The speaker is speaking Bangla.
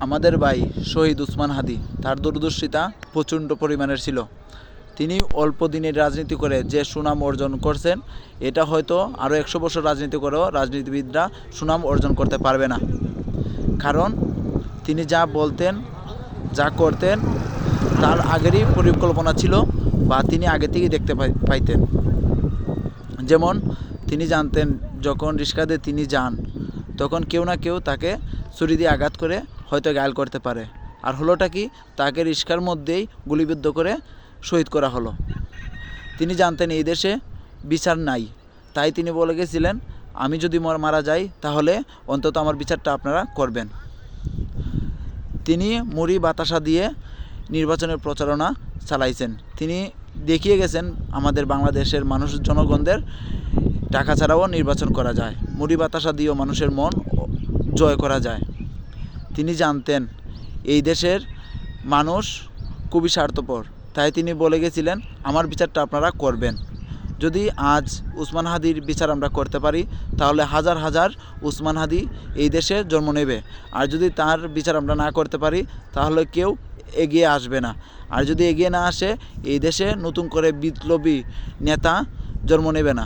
আমাদের ভাই শহীদ উসমান হাদি, তার দূরদর্শিতা প্রচণ্ড পরিমাণের ছিল। তিনি অল্প দিনের রাজনীতি করে যে সুনাম অর্জন করছেন, এটা হয়তো আরও একশো বছর রাজনীতি করেও রাজনীতিবিদরা সুনাম অর্জন করতে পারবে না। কারণ তিনি যা বলতেন, যা করতেন, তার আগেরই পরিকল্পনা ছিল বা তিনি আগে থেকেই দেখতে পাই- পাইতেন। যেমন তিনি জানতেন, যখন রিস্কাতে তিনি যান, তখন কেউ না কেউ তাকে ছুরি দিয়ে আঘাত করে হয়তো গায়েল করতে পারে। আর হলোটা কি? তাকে রিস্কার মধ্যেই গুলিবিদ্ধ করে শহীদ করা হলো। তিনি জানতেন এই দেশে বিচার নাই। তাই তিনি বলে গেছিলেন, আমি যদি মর- মারা যাই, তাহলে অন্তত আমার বিচারটা আপনারা করবেন। তিনি মুড়ি বাতাসা দিয়ে নির্বাচনের প্রচারণা চালাইছেন। তিনি দেখিয়ে গেছেন, আমাদের বাংলাদেশের মানুষ, জনগণদের টাকা ছাড়াও নির্বাচন করা যায়। মুড়ি বাতাসা দিয়েও মানুষের মন জয় করা যায়। তিনি জানতেন এই দেশের মানুষ খুবই স্বার্থপর। তাই তিনি বলে গেছিলেন, আমার বিচারটা আপনারা করবেন। যদি আজ উসমান হাদির বিচার আমরা করতে পারি, তাহলে হাজার হাজার উসমান হাদি এই দেশে জন্ম নেবে। আর যদি তার বিচার আমরা না করতে পারি, তাহলে কেউ এগিয়ে আসবে না। আর যদি এগিয়ে না আসে, এই দেশে নতুন করে বিপ্লবী নেতা জন্ম নেবে না।